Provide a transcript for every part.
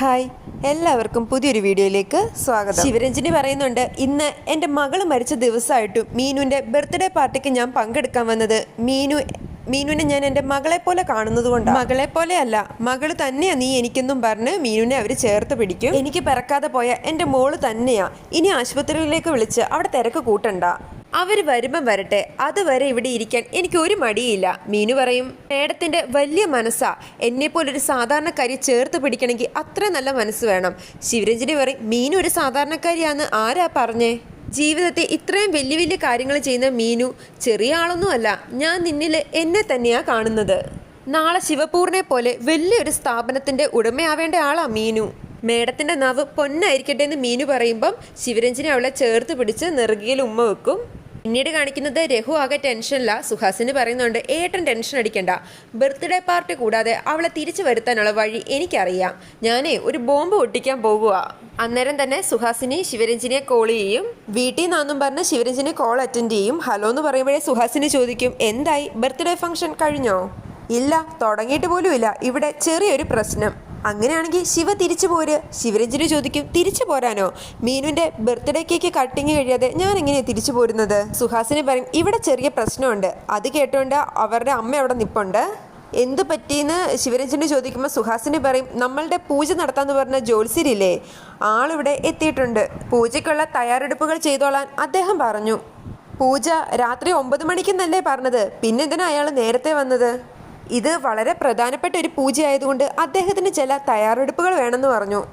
Hi. എല്ലാവർക്കും പുതിയൊരു വീഡിയോയിലേക്ക് സ്വാഗതം. ശിവരഞ്ജിനി പറയുന്നുണ്ട് ഇന്ന് എന്റെ മകൾ മരിച്ച ദിവസമായിട്ടും മീനുവിന്റെ ബർത്ത്ഡേ പാർട്ടിക്ക് ഞാൻ പങ്കെടുക്കാൻ വന്നത് മീനു മീനുവിനെ ഞാൻ എന്റെ മകളെ പോലെ കാണുന്നത് കൊണ്ട്. മകളെ പോലെ അല്ല മകൾ തന്നെയാ നീ എനിക്കെന്നും പറഞ്ഞ് മീനുവിനെ അവർ ചേർത്ത് പിടിക്കും. എനിക്ക് പിറക്കാതെ പോയ എന്റെ മോൾ തന്നെയാ. ഇനി ആശുപത്രിയിലേക്ക് വിളിച്ച് അവിടെ തിരക്ക് കൂട്ടണ്ട. അവർ വരുമ്പം വരട്ടെ അതുവരെ ഇവിടെ ഇരിക്കാൻ എനിക്ക് ഒരു മടിയില്ല. മീനു പറയും മേഡത്തിന്റെ വലിയ മനസ്സാ. എന്നെപ്പോലൊരു സാധാരണക്കാരി ചേർത്ത് പിടിക്കണമെങ്കിൽ അത്ര നല്ല മനസ്സ് വേണം. ശിവരഞ്ജിനി പറയും മീനു ഒരു സാധാരണക്കാരിയാന്ന് ആരാ പറഞ്ഞേ? ജീവിതത്തെ ഇത്രയും വലിയ വലിയ കാര്യങ്ങൾ ചെയ്യുന്ന മീനു ചെറിയ ആളൊന്നുമല്ല ഞാൻ നിന്നിൽ എന്നെ തന്നെയാ കാണുന്നത്. നാളെ ശിവപൂർണെ പോലെ വലിയൊരു സ്ഥാപനത്തിന്റെ ഉടമയാവേണ്ട ആളാ മീനു. മേഡത്തിന്റെ നാവ് പൊന്നായിരിക്കട്ടെ എന്ന് മീനു പറയുമ്പം ശിവരഞ്ജനി അവളെ ചേർത്ത് പിടിച്ച് നെറുകിയിൽ ഉമ്മ വെക്കും. പിന്നീട് കാണിക്കുന്നത് രഘു ആകെ ടെൻഷനില്ല സുഹാസിന് പറയുന്നുണ്ട് ഏട്ടൻ ടെൻഷൻ അടിക്കണ്ട. ബർത്ത്ഡേ പാർട്ടി കൂടാതെ അവളെ തിരിച്ചു വരുത്താനുള്ള വഴി എനിക്കറിയാം. ഞാനേ ഒരു ബോംബ് ഒട്ടിക്കാൻ പോകുക അന്നേരം തന്നെ സുഹാസിനി ശിവരഞ്ജിനെ കോൾ ചെയ്യും. വീട്ടിൽ നിന്നും പറഞ്ഞ് ശിവരഞ്ജിനെ കോൾ അറ്റൻഡ് ചെയ്യും. ഹലോ എന്ന് പറയുമ്പോഴേ സുഹാസിനി ചോദിക്കും എന്തായി? ബർത്ത്ഡേ ഫംഗ്ഷൻ കഴിഞ്ഞോ? ഇല്ല തുടങ്ങിയിട്ട് പോലും ഇല്ല ഇവിടെ ചെറിയൊരു പ്രശ്നം. അങ്ങനെയാണെങ്കിൽ ശിവ തിരിച്ചു പോര്. ശിവരഞ്ജന് ചോദിക്കും തിരിച്ചു പോരാനോ? മീനുവിന്റെ ബർത്ത്ഡേ കേക്ക് കട്ടിങ് കഴിയാതെ ഞാൻ എങ്ങനെയാണ് തിരിച്ചു പോരുന്നത്? സുഹാസിന് പറയും ഇവിടെ ചെറിയ പ്രശ്നമുണ്ട്. അത് കേട്ടോണ്ട് അവരുടെ അമ്മ അവിടെ നിപ്പുണ്ട്. എന്ത് പറ്റിയെന്ന്? ശിവരഞ്ജന് ചോദിക്കുമ്പോൾ സുഹാസിന് പറയും നമ്മളുടെ പൂജ നടത്താന്ന് പറഞ്ഞ ജോത്സ്യരില്ലേ ആളിവിടെ എത്തിയിട്ടുണ്ട്. പൂജയ്ക്കുള്ള തയ്യാറെടുപ്പുകൾ ചെയ്തോളാൻ അദ്ദേഹം പറഞ്ഞു. പൂജ രാത്രി ഒമ്പത് മണിക്കെന്നല്ലേ പറഞ്ഞത്? പിന്നെന്തിനാ അയാൾ നേരത്തെ വന്നത്? ഇത് വളരെ പ്രധാനപ്പെട്ട ഒരു പൂജയായതുകൊണ്ട് അദ്ദേഹത്തിന് ചില തയ്യാറെടുപ്പുകൾ വേണമെന്ന് പറഞ്ഞു.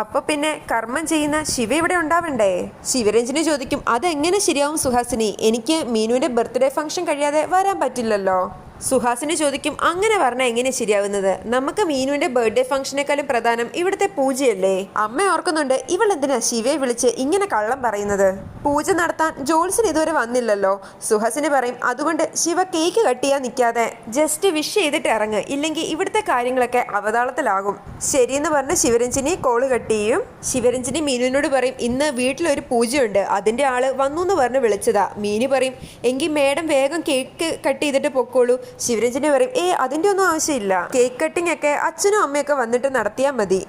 അപ്പൊ പിന്നെ കർമ്മം ചെയ്യുന്ന ശിവ ഇവിടെ ഉണ്ടാവണ്ടേ? ശിവരഞ്ജന് ചോദിക്കും അതെങ്ങനെ ശരിയാവും സുഹാസിനി? എനിക്ക് മീനുവിന്റെ ബർത്ത്ഡേ ഫംഗ്ഷൻ കഴിയാതെ വരാൻ പറ്റില്ലല്ലോ. സുഹാസിനി ചോദിക്കും അങ്ങനെ പറഞ്ഞാൽ എങ്ങനെ ശരിയാവുന്നത്? നമുക്ക് മീനുവിന്റെ ബർത്ത്ഡേ ഫംഗ്ഷനേക്കാളും പ്രധാനം ഇവിടുത്തെ പൂജയല്ലേ? അമ്മ ഓർക്കുന്നുണ്ട് ഇവൾ എന്തിനാ ശിവയെ വിളിച്ച് ഇങ്ങനെ കള്ളം പറയുന്നത്? പൂജ നടത്താൻ ജോൾസൺ ഇതുവരെ വന്നില്ലല്ലോ. സുഹാസിന് പറയും അതുകൊണ്ട് ശിവ കേക്ക് കട്ടിയാ ചെയ്യാൻ നിൽക്കാതെ ജസ്റ്റ് വിഷ് ചെയ്തിട്ട് ഇറങ്ങ്. ഇല്ലെങ്കിൽ ഇവിടുത്തെ കാര്യങ്ങളൊക്കെ അവതാളത്തിലാകും. ശരിയെന്ന് പറഞ്ഞ് ശിവരഞ്ജിനി കോൾ കട്ട് ചെയ്യും. ശിവരഞ്ജിനി മീനുവിനോട് പറയും ഇന്ന് വീട്ടിലൊരു പൂജയുണ്ട്. അതിന്റെ ആൾ വന്നു എന്ന് പറഞ്ഞ് വിളിച്ചതാ. മീനു പറയും എങ്കിൽ മേഡം വേഗം കേക്ക് കട്ട് ചെയ്തിട്ട് പൊക്കോളൂ. ശിവരഞ്ജനി പറയും ഏ അതിന്റെ ഒന്നും ആവശ്യമില്ല. കേക്ക് കട്ടിംഗ് ഒക്കെ അച്ഛനും അമ്മയൊക്കെ വന്നിട്ട് നടത്തിയാൽ മതി.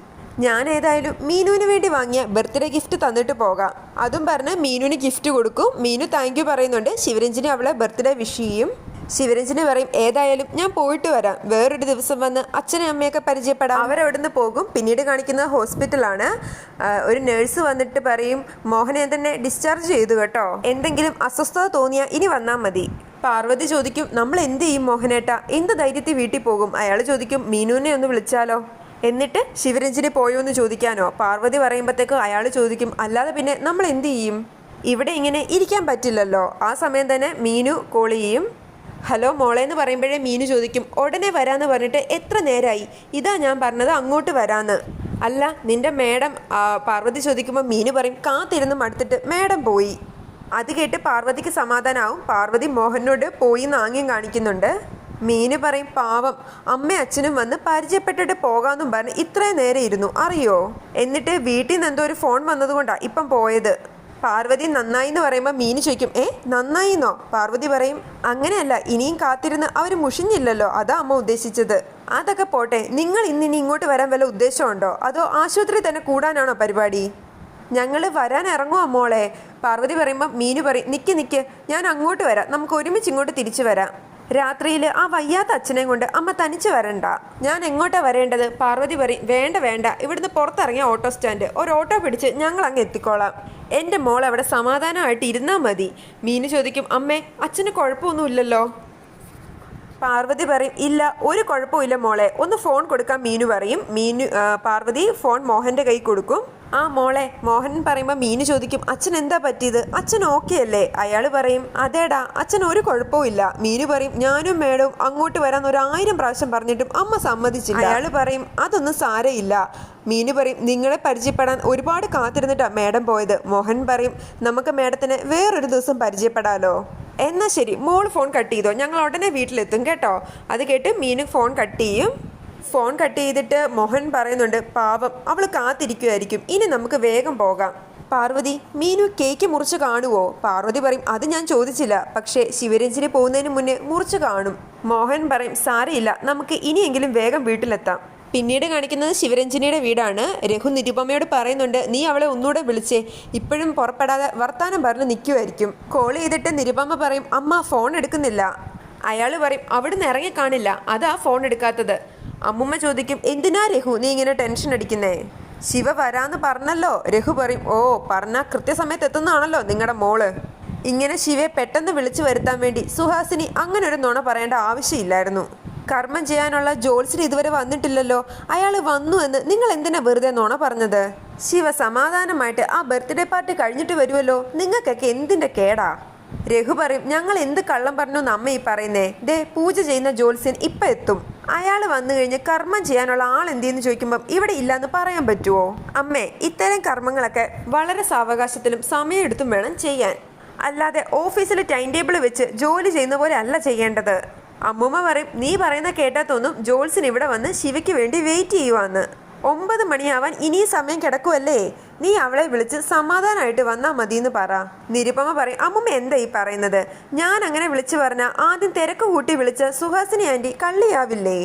ഞാൻ ഏതായാലും മീനുവിന് വേണ്ടി വാങ്ങിയ ബർത്ത്ഡേ ഗിഫ്റ്റ് തന്നിട്ട് പോകാം. അതും പറഞ്ഞ് മീനുവിന് ഗിഫ്റ്റ് കൊടുക്കും. മീനു താങ്ക് യു പറയുന്നുണ്ട്. ശിവരഞ്ജനി അവളെ ബർത്ത്ഡേ വിഷ് ചെയ്യും. ശിവരഞ്ജനി പറയും ഏതായാലും ഞാൻ പോയിട്ട് വരാം. വേറൊരു ദിവസം വന്ന് അച്ഛനെ അമ്മയൊക്കെ പരിചയപ്പെടാം. അവരവിടുന്ന് പോകും. പിന്നീട് കാണിക്കുന്ന ഹോസ്പിറ്റലാണ് ഒരു നേഴ്സ് വന്നിട്ട് പറയും മോഹനെ തന്നെ ഡിസ്ചാർജ് ചെയ്തു കേട്ടോ. എന്തെങ്കിലും അസ്വസ്ഥത തോന്നിയാൽ ഇനി വന്നാൽ മതി. പാർവതി ചോദിക്കും നമ്മൾ എന്ത് ചെയ്യും മോഹനേട്ട? എന്ത് ധൈര്യത്തിൽ വീട്ടിൽ പോകും? അയാൾ ചോദിക്കും മീനുവിനെ ഒന്ന് വിളിച്ചാലോ? എന്നിട്ട് ശിവരഞ്ജിനെ പോയോ എന്ന് ചോദിക്കാനോ? പാർവതി പറയുമ്പോഴത്തേക്ക് അയാൾ ചോദിക്കും അല്ലാതെ പിന്നെ നമ്മൾ എന്ത് ചെയ്യും? ഇവിടെ ഇങ്ങനെ ഇരിക്കാൻ പറ്റില്ലല്ലോ. ആ സമയം തന്നെ മീനു കോൾ ചെയ്യും ഹലോ മോളെ എന്ന് പറയുമ്പോഴേ മീനു ചോദിക്കും ഉടനെ വരാന്ന് പറഞ്ഞിട്ട് എത്ര നേരമായി ഇതാ ഞാൻ പറഞ്ഞത് അങ്ങോട്ട് വരാന്ന്. അല്ല നിന്റെ മേഡം പാർവതി ചോദിക്കുമ്പോൾ മീനു പറയും കാത്തിരുന്ന് മടുത്തിട്ട് മേഡം പോയി. അത് കേട്ട് പാർവതിക്ക് സമാധാനാവും. പാർവതി മോഹനോട് പോയി നാങ്യം കാണിക്കുന്നുണ്ട്. മീന് പറയും പാവം അമ്മ അച്ഛനും വന്ന് പരിചയപ്പെട്ടിട്ട് പോകാമെന്നും പറഞ്ഞ് ഇത്രയും നേരം ഇരുന്നു. അറിയോ? എന്നിട്ട് വീട്ടിൽ നിന്ന് എന്തോ ഒരു ഫോൺ വന്നതുകൊണ്ടാണ് ഇപ്പം പോയത്. പാർവതി നന്നായി എന്ന് പറയുമ്പോൾ മീന് ചോദിക്കും ഏ നന്നായിന്നോ പാർവതി പറയും അങ്ങനെയല്ല ഇനിയും കാത്തിരുന്ന് അവർ മുഷിഞ്ഞില്ലല്ലോ. അതാ അമ്മ ഉദ്ദേശിച്ചത്. അതൊക്കെ പോട്ടെ നിങ്ങൾ ഇന്നിനി ഇങ്ങോട്ട് വരാൻ വല്ല ഉദ്ദേശമുണ്ടോ? അതോ ആശുപത്രി തന്നെ കൂടാനാണോ പരിപാടി? ഞങ്ങൾ വരാൻ ഇറങ്ങുമോ മോളെ. പാർവതി പറയുമ്പോൾ മീനു പറയും നിക്ക് നിക്ക് ഞാൻ അങ്ങോട്ട് വരാം. നമുക്ക് ഒരുമിച്ച് ഇങ്ങോട്ട് തിരിച്ചു വരാം. രാത്രിയിൽ ആ വയ്യാത്ത അച്ഛനെ കൊണ്ട് അമ്മ തനിച്ച് വരണ്ട. ഞാൻ എങ്ങോട്ടാ വരേണ്ടത്? പാർവതി പറയും വേണ്ട വേണ്ട. ഇവിടുന്ന് പുറത്തിറങ്ങിയ ഓട്ടോ സ്റ്റാൻഡ്. ഒരു ഓട്ടോ പിടിച്ച് ഞങ്ങൾ അങ്ങ് എത്തിക്കോളാം. എന്റെ മോൾ അവിടെ സമാധാനമായിട്ട് ഇരുന്നാൽ മതി. മീനു ചോദിക്കും അമ്മേ അച്ഛന് കുഴപ്പമൊന്നുമില്ലല്ലോ? പാർവതി പറയും ഇല്ല ഒരു കുഴപ്പമില്ല മോളെ. ഒന്ന് ഫോൺ കൊടുക്കാൻ മീനു പറയും. മീനു പാർവതി ഫോൺ മോഹന്റെ കൈ കൊടുക്കും. ആ മോളെ മോഹൻ പറയുമ്പോൾ മീന് ചോദിക്കും അച്ഛൻ എന്താ പറ്റിയത്? അച്ഛൻ ഓക്കെ അല്ലേ? അയാൾ പറയും അതേടാ അച്ഛൻ ഒരു കുഴപ്പവും ഇല്ല. മീനു പറയും ഞാനും മേഡവും അങ്ങോട്ട് വരാൻ ഒരു ആയിരം പ്രാവശ്യം പറഞ്ഞിട്ടും അമ്മ സമ്മതിച്ചില്ല. അയാൾ പറയും അതൊന്നും സാരയില്ല മീനു പറയും നിങ്ങളെ പരിചയപ്പെടാൻ ഒരുപാട് കാത്തിരുന്നിട്ടാ മേഡം പോയത്. മോഹൻ പറയും നമുക്ക് മേഡത്തിന് വേറൊരു ദിവസം പരിചയപ്പെടാലോ. എന്നാ ശരി മോൾ ഫോൺ കട്ട് ചെയ്തോ. ഞങ്ങൾ ഉടനെ വീട്ടിലെത്തും കേട്ടോ? അത് കേട്ട് മീനു ഫോൺ കട്ട് ചെയ്യും. ഫോൺ കട്ട് ചെയ്തിട്ട് മോഹൻ പറയുന്നുണ്ട് പാവം അവൾ കാത്തിരിക്കുമായിരിക്കും ഇനി നമുക്ക് വേഗം പോകാം. പാർവതി മീനു കേക്ക് മുറിച്ച് കാണുവോ? പാർവതി പറയും അത് ഞാൻ ചോദിച്ചില്ല. പക്ഷേ ശിവരഞ്ജിനെ പോകുന്നതിന് മുന്നേ മുറിച്ച് കാണും. മോഹൻ പറയും സാരയില്ല നമുക്ക് ഇനിയെങ്കിലും വേഗം വീട്ടിലെത്താം. പിന്നീട് കാണിക്കുന്നത് ശിവരഞ്ജിനിയുടെ വീടാണ്. രഘു നിരുപമയോട് പറയുന്നുണ്ട് നീ അവളെ ഒന്നുകൂടെ വിളിച്ചേ. ഇപ്പോഴും പുറപ്പെടാതെ വർത്താനം പറഞ്ഞ് നിൽക്കുമായിരിക്കും കോൾ ചെയ്തിട്ട് നിരുപമ പറയും അമ്മ ഫോൺ എടുക്കുന്നില്ല. അയാൾ പറയും അവിടുന്ന് ഇറങ്ങി കാണില്ല അതാ ഫോൺ എടുക്കാത്തത്. അമ്മുമ്മ ചോദിക്കും എന്തിനാ രഘു? നീ ഇങ്ങനെ ടെൻഷൻ അടിക്കുന്നേ? ശിവ വരാന്ന് പറഞ്ഞല്ലോ. രഘു പറയും ഓ പറഞ്ഞ കൃത്യസമയത്ത് എത്തുന്നതാണല്ലോ നിങ്ങളുടെ മോൾ. ഇങ്ങനെ ശിവയെ പെട്ടെന്ന് വിളിച്ചു വരുത്താൻ വേണ്ടി സുഹാസിനി അങ്ങനെ ഒരു നുണ പറയേണ്ട ആവശ്യമില്ലായിരുന്നു. കർമ്മം ചെയ്യാനുള്ള ജോൽസിന് ഇതുവരെ വന്നിട്ടില്ലല്ലോ. അയാൾ വന്നു എന്ന് നിങ്ങൾ എന്തിനാ വെറുതെ നുണ പറഞ്ഞത്? ശിവ സമാധാനമായിട്ട് ആ ബർത്ത്ഡേ പാർട്ടി കഴിഞ്ഞിട്ട് വരുമല്ലോ നിങ്ങൾക്കൊക്കെ എന്തിന്റെ കേടാ? രഘു പറയും ഞങ്ങൾ എന്ത് കള്ളം പറഞ്ഞു അമ്മ ഈ പറയുന്നേ? ദേ പൂജ ചെയ്യുന്ന ജോത്സ്യൻ ഇപ്പൊ എത്തും. അയാൾ വന്നു കഴിഞ്ഞ് കർമ്മം ചെയ്യാനുള്ള ആൾ എന്തെന്ന് ചോദിക്കുമ്പം ഇവിടെ ഇല്ലാന്ന് പറയാൻ പറ്റുമോ അമ്മേ ഇത്തരം കർമ്മങ്ങളൊക്കെ വളരെ സാവകാശത്തിലും സമയമെടുത്തും വേണം ചെയ്യാൻ. അല്ലാതെ ഓഫീസിൽ ടൈം ടേബിൾ വെച്ച് ജോലി ചെയ്യുന്ന പോലെ അല്ല ചെയ്യേണ്ടത്. അമ്മൂമ്മ പറയും നീ പറയുന്ന കേട്ടാ തോന്നും ഇവിടെ വന്ന് ശിവയ്ക്ക് വേണ്ടി വെയിറ്റ് ചെയ്യുവാന്ന്. ഒമ്പത് മണിയാവാൻ ഇനിയും സമയം കിടക്കുമല്ലേ നീ അവളെ വിളിച്ച് സമാധാനമായിട്ട് വന്നാ മതിയെന്ന് പറ. നിരുപമ പറയും അമ്മ എന്താ ഈ പറയുന്നത്? ഞാൻ അങ്ങനെ വിളിച്ചു പറഞ്ഞ ആദ്യം തിരക്ക് കൂട്ടി വിളിച്ച സുഹാസിനി ആന്റി കള്ളിയാവില്ലേ?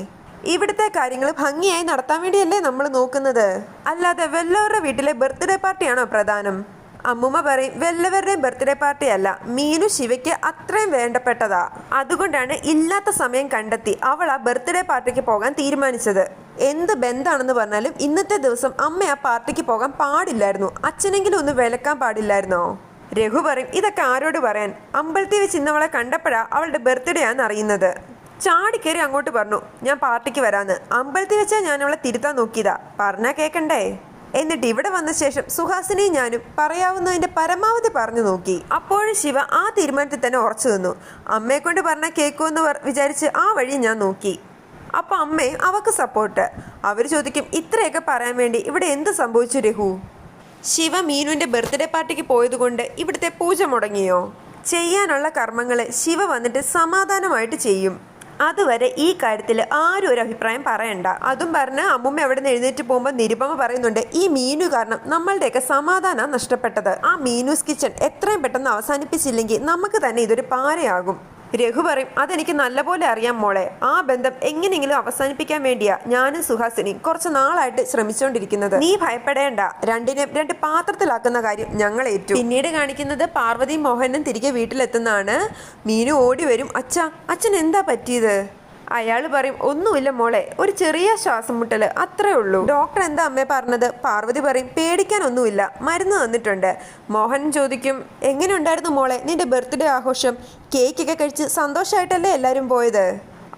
ഇവിടുത്തെ കാര്യങ്ങൾ ഭംഗിയായി നടത്താൻ വേണ്ടിയല്ലേ നമ്മൾ നോക്കുന്നത്? അല്ലാതെ വല്ലവരുടെ വീട്ടിലെ ബർത്ത്ഡേ പാർട്ടിയാണോ പ്രധാനം? അമ്മുമ്മ പറയും വല്ലവരുടെയും ബർത്ത്ഡേ പാർട്ടി അല്ല മീനു ശിവയ്ക്ക് അത്രയും വേണ്ടപ്പെട്ടതാ. അതുകൊണ്ടാണ് ഇല്ലാത്ത സമയം കണ്ടെത്തി അവൾ ആ ബർത്ത്ഡേ പാർട്ടിക്ക് പോകാൻ തീരുമാനിച്ചത്. എന്ത് ബന്ധാണെന്ന് പറഞ്ഞാലും ഇന്നത്തെ ദിവസം അമ്മ ആ പാർട്ടിക്ക് പോകാൻ പാടില്ലായിരുന്നു. അച്ഛനെങ്കിലും ഒന്ന് വിലക്കാൻ പാടില്ലായിരുന്നോ? രഘു പറയും ഇതൊക്കെ ആരോട് പറയാൻ? അമ്പലത്തിൽ വെച്ച് ഇന്നവളെ കണ്ടപ്പോഴാ അവളുടെ ബർത്ത്ഡേ ആണെന്ന് അറിയുന്നത്. ചാടിക്കേറി അങ്ങോട്ട് പറഞ്ഞു ഞാൻ പാർട്ടിക്ക് വരാന്ന്. അമ്പലത്തിൽ വെച്ചാൽ ഞാൻ അവളെ തിരുത്താൻ നോക്കിയതാ. പറഞ്ഞാ കേക്കണ്ടേ? എന്നിട്ട് ഇവിടെ വന്ന ശേഷം സുഹാസിനെ ഞാനും പറയാവുന്നതിന്റെ പരമാവധി പറഞ്ഞു നോക്കി. അപ്പോഴും ശിവ ആ തീരുമാനത്തിൽ തന്നെ ഉറച്ചു നിന്നു. അമ്മയെ കൊണ്ട് പറഞ്ഞാൽ കേൾക്കുമെന്ന് വിചാരിച്ച് ആ വഴി ഞാൻ നോക്കി. അപ്പൊ അമ്മേ അവക്ക് സപ്പോർട്ട് അവർ ചോദിക്കും ഇത്രയൊക്കെ പറയാൻ വേണ്ടി ഇവിടെ എന്ത് സംഭവിച്ചു രഘു? ശിവ മീനുവിന്റെ ബർത്ത്ഡേ പാർട്ടിക്ക് പോയതുകൊണ്ട് ഇവിടുത്തെ പൂജ മുടങ്ങിയോ? ചെയ്യാനുള്ള കർമ്മങ്ങളെ ശിവ വന്നിട്ട് സമാധാനമായിട്ട് ചെയ്യും. അതുവരെ ഈ കാര്യത്തിൽ ആരും ഒരു അഭിപ്രായം പറയണ്ട. അതും പറഞ്ഞ് അമ്മുമ്മ അവിടെ നിന്ന് എഴുന്നേറ്റ് പോകുമ്പോൾ നിരുപമ പറയുന്നുണ്ട് ഈ മീനു കാരണം നമ്മളുടെയൊക്കെ സമാധാനം നഷ്ടപ്പെട്ടത്. ആ മീനൂസ് കിച്ചൺ എത്രയും പെട്ടെന്ന് അവസാനിപ്പിച്ചില്ലെങ്കിൽ നമുക്ക് തന്നെ ഇതൊരു പാരയാകും. രഘു പറയും അതെനിക്ക് നല്ലപോലെ അറിയാം മോളെ. ആ ബന്ധം എങ്ങനെയെങ്കിലും അവസാനിപ്പിക്കാൻ വേണ്ടിയാ ഞാനും സുഹാസിനി കുറച്ച് നാളായിട്ട് ശ്രമിച്ചുകൊണ്ടിരിക്കുന്നത് നീ ഭയപ്പെടേണ്ട. രണ്ടിനെയും രണ്ട് പാത്രത്തിലാക്കുന്ന കാര്യം ഞങ്ങൾ ഏറ്റു. പിന്നീട് കാണിക്കുന്നത് പാർവതി മോഹനും തിരികെ വീട്ടിലെത്തുന്നതാണ്. മീനു ഓടി വരും. അച്ഛ അച്ഛൻ എന്താ പറ്റിയത്? അയാൾ പറയും ഒന്നുമില്ല മോളെ ഒരു ചെറിയ ശ്വാസം മുട്ടൽ അത്രേ ഉള്ളൂ. ഡോക്ടർ എന്താ അമ്മേ പറഞ്ഞത്? പാർവതി പറയും പേടിക്കാൻ ഒന്നുമില്ല മരുന്ന് തന്നിട്ടുണ്ട്. മോഹൻ ചോദിക്കും എങ്ങനെ ഉണ്ടായിരുന്നു മോളെ നിന്റെ ബർത്ത്ഡേ ആഘോഷം? കേക്കൊക്കെ കഴിച്ച് സന്തോഷമായിട്ടല്ലേ എല്ലാരും പോയത്?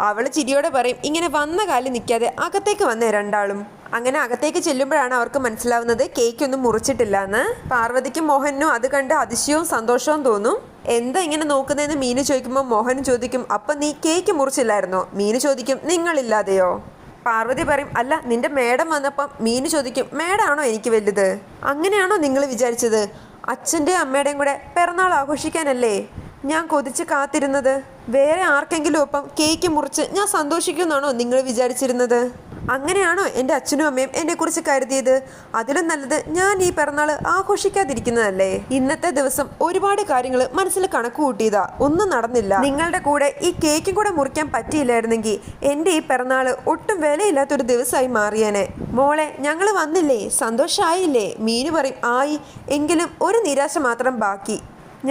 അവൾ ചിരിയോടെ പറയും ഇങ്ങനെ വന്ന കാലിൽ നിൽക്കാതെ അകത്തേക്ക് വന്നേ രണ്ടാളും. അങ്ങനെ അകത്തേക്ക് ചെല്ലുമ്പോഴാണ് അവർക്ക് മനസ്സിലാവുന്നത് കേക്കൊന്നും മുറിച്ചിട്ടില്ല എന്ന് പാർവതിക്കും മോഹനും അത് കണ്ട് അതിശയവും സന്തോഷവും തോന്നും. എന്താ ഇങ്ങനെ നോക്കുന്നതെന്ന് മീനു ചോദിക്കുമ്പോൾ മോഹൻ ചോദിക്കും അപ്പം നീ കേക്ക് മുറിച്ചില്ലായിരുന്നോ? മീനു ചോദിക്കും നിങ്ങളില്ലാതെയോ? പാർവതി പറയും അല്ല നിന്റെ മേഡം വന്നപ്പം മീനു ചോദിക്കും മേഡാണോ എനിക്ക് വലുത്? അങ്ങനെയാണോ നിങ്ങൾ വിചാരിച്ചത്? അച്ഛന്റെയും അമ്മയുടെയും കൂടെ പിറന്നാൾ ആഘോഷിക്കാനല്ലേ? ഞാൻ കൊതിച്ച് കാത്തിരുന്നത്. വേറെ ആർക്കെങ്കിലും ഒപ്പം കേക്ക് മുറിച്ച് ഞാൻ സന്തോഷിക്കുമെന്നാണോ നിങ്ങൾ വിചാരിച്ചിരുന്നത്? അങ്ങനെയാണോ എന്റെ അച്ഛനും അമ്മയും എന്നെക്കുറിച്ച് കരുതിയത്? അതിലും നല്ലത് ഞാൻ ഈ പിറന്നാൾ ആഘോഷിക്കാതിരിക്കുന്നതല്ലേ? ഇന്നത്തെ ദിവസം ഒരുപാട് കാര്യങ്ങൾ മനസ്സിൽ കണക്ക് കൂട്ടിയതാ. ഒന്നും നടന്നില്ല. നിങ്ങളുടെ കൂടെ ഈ കേക്കും കൂടെ മുറിക്കാൻ പറ്റിയില്ലായിരുന്നെങ്കിൽ എന്റെ ഈ പിറന്നാൾ ഒട്ടും വിലയില്ലാത്തൊരു ദിവസമായി മാറിയേനെ. മോളെ ഞങ്ങൾ വന്നില്ലേ? സന്തോഷമായില്ലേ മീനു പറയും ആയി. എങ്കിലും ഒരു നിരാശ മാത്രം ബാക്കി.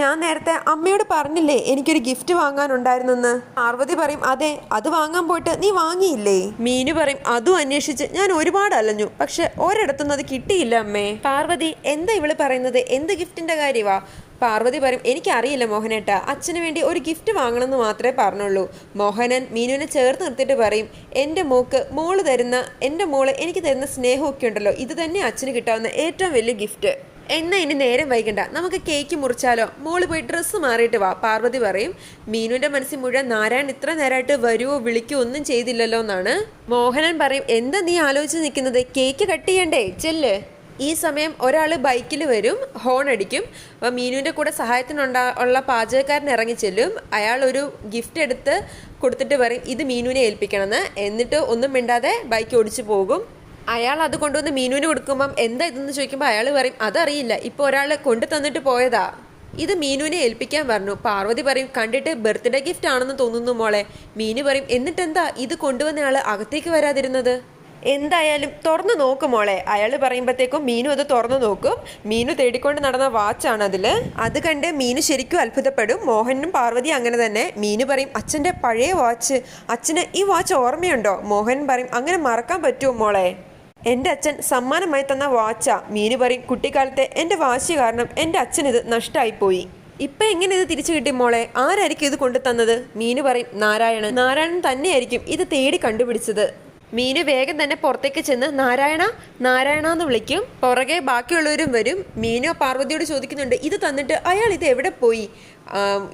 ഞാൻ നേരത്തെ അമ്മയോട് പറഞ്ഞില്ലേ എനിക്കൊരു ഗിഫ്റ്റ് വാങ്ങാനുണ്ടായിരുന്നെന്ന്? പാർവതി പറയും അതെ അത് വാങ്ങാൻ പോയിട്ട് നീ വാങ്ങിയില്ലേ? മീനു പറയും അതും അന്വേഷിച്ച് ഞാൻ ഒരുപാട് അലഞ്ഞു പക്ഷെ ഒരിടത്തുനിന്ന് അത് കിട്ടിയില്ല അമ്മേ. പാർവതി എന്താ ഇവൾ പറയുന്നത്? എന്ത് ഗിഫ്റ്റിന്റെ കാര്യവാ? പാർവതി പറയും എനിക്കറിയില്ല മോഹനേട്ട അച്ഛന് വേണ്ടി ഒരു ഗിഫ്റ്റ് വാങ്ങണമെന്ന് മാത്രമേ പറഞ്ഞുള്ളൂ. മോഹനൻ മീനുവിനെ ചേർത്ത് നിർത്തിയിട്ട് പറയും എന്റെ മോക്ക് മോൾ തരുന്ന എന്റെ മോൾ എനിക്ക് തരുന്ന സ്നേഹമൊക്കെ ഉണ്ടല്ലോ ഇത് തന്നെ അച്ഛന് കിട്ടാവുന്ന ഏറ്റവും വലിയ ഗിഫ്റ്റ് എന്നാ ഇനി നേരം വൈകണ്ട. നമുക്ക് കേക്ക് മുറിച്ചാലോ? മോൾ പോയി ഡ്രസ്സ് മാറിയിട്ട് വാ. പാർവതി പറയും മീനുവിന്റെ മനസ്സിൽ മുഴുവൻ നാരായൺ ഇത്ര നേരമായിട്ട് വരുവോ വിളിക്കുവോ ഒന്നും ചെയ്തില്ലല്ലോ എന്നാണ്. മോഹനൻ പറയും എന്താ നീ ആലോചിച്ച് നിൽക്കുന്നത്? കേക്ക് കട്ട് ചെയ്യണ്ടേ? ചെല്ല്. ഈ സമയം ഒരാൾ ബൈക്കിൽ വരും ഹോൺ അടിക്കും. അപ്പോൾ മീനുവിന്റെ കൂടെ സഹായത്തിനുണ്ടാ ഉള്ള പാചകക്കാരൻ ഇറങ്ങി ചെല്ലും. അയാൾ ഒരു ഗിഫ്റ്റ് എടുത്ത് കൊടുത്തിട്ട് പറയും ഇത് മീനുവിനെ ഏൽപ്പിക്കണമെന്ന്. എന്നിട്ട് ഒന്നും മിണ്ടാതെ ബൈക്ക് ഓടിച്ചു പോകും. അയാൾ അത് കൊണ്ടുവന്ന് മീനുവിന് കൊടുക്കുമ്പം എന്താ ഇതെന്ന് ചോദിക്കുമ്പോൾ അയാൾ പറയും അതറിയില്ല. ഇപ്പോൾ ഒരാൾ കൊണ്ടു തന്നിട്ട് പോയതാ. ഇത് മീനുവിനെ ഏൽപ്പിക്കാൻ പറഞ്ഞു. പാർവതി പറയും കണ്ടിട്ട് ബർത്ത്ഡേ ഗിഫ്റ്റ് ആണെന്ന് തോന്നുന്നു മോളെ. മീനു പറയും എന്നിട്ടെന്താ? ഇത് കൊണ്ടുവന്ന ആൾ അകത്തേക്ക് വരാതിരുന്നത്? എന്തായാലും തുറന്നു നോക്കും മോളെ. അയാൾ പറയുമ്പോഴത്തേക്കും മീനു അത് തുറന്നു നോക്കും. മീനു തേടിക്കൊണ്ട് നടന്ന വാച്ചാണ് അതിൽ അത് കണ്ട് മീനു ശരിക്കും അത്ഭുതപ്പെടും. മോഹനും പാർവതി അങ്ങനെ തന്നെ. മീനു പറയും അച്ഛന്റെ പഴയ വാച്ച്. അച്ഛന് ഈ വാച്ച് ഓർമ്മയുണ്ടോ? മോഹൻ പറയും അങ്ങനെ മറക്കാൻ പറ്റുമോ മോളെ? എന്റെ അച്ഛൻ സമ്മാനമായി തന്ന വാച്ചാ മീനു പറയും കുട്ടിക്കാലത്തെ എന്റെ വാശി കാരണം എന്റെ അച്ഛൻ ഇത് നഷ്ടമായിപ്പോയി ഇപ്പം എങ്ങനെ ഇത് തിരിച്ചു കിട്ടി മോളെ? ആരായിരിക്കും ഇത് കൊണ്ടു തന്നത്? മീനു പറയും നാരായണൻ. നാരായണൻ തന്നെയായിരിക്കും ഇത് തേടി കണ്ടുപിടിച്ചത്. മീനു വേഗം തന്നെ പുറത്തേക്ക് ചെന്ന് നാരായണ നാരായണ എന്ന് വിളിക്കും. പുറകെ ബാക്കിയുള്ളവരും വരും. മീനു പാർവതിയോട് ചോദിക്കുന്നുണ്ട് ഇത് തന്നിട്ട് അയാൾ ഇത് എവിടെ പോയി?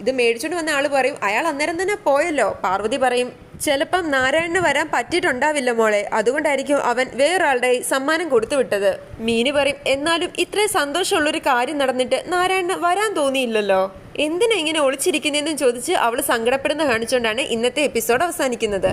ഇത് മേടിച്ചോണ്ട് വന്ന ആൾ പറയും അയാൾ അന്നേരം തന്നെ പോയല്ലോ. പാർവതി പറയും ചിലപ്പം നാരായണന് വരാൻ പറ്റിയിട്ടുണ്ടാവില്ല മോളെ. അതുകൊണ്ടായിരിക്കും അവൻ വേറൊരാളുടെ സമ്മാനം കൊടുത്തു വിട്ടത്. മീനു പറയും എന്നാലും ഇത്രയും സന്തോഷമുള്ളൊരു കാര്യം നടന്നിട്ട് നാരായണന് വരാൻ തോന്നിയില്ലല്ലോ. എന്തിനാ ഇങ്ങനെ ഒളിച്ചിരിക്കുന്നതെന്നും ചോദിച്ച് അവൾ സങ്കടപ്പെടുന്ന കാണിച്ചുകൊണ്ടാണ് ഇന്നത്തെ എപ്പിസോഡ് അവസാനിക്കുന്നത്.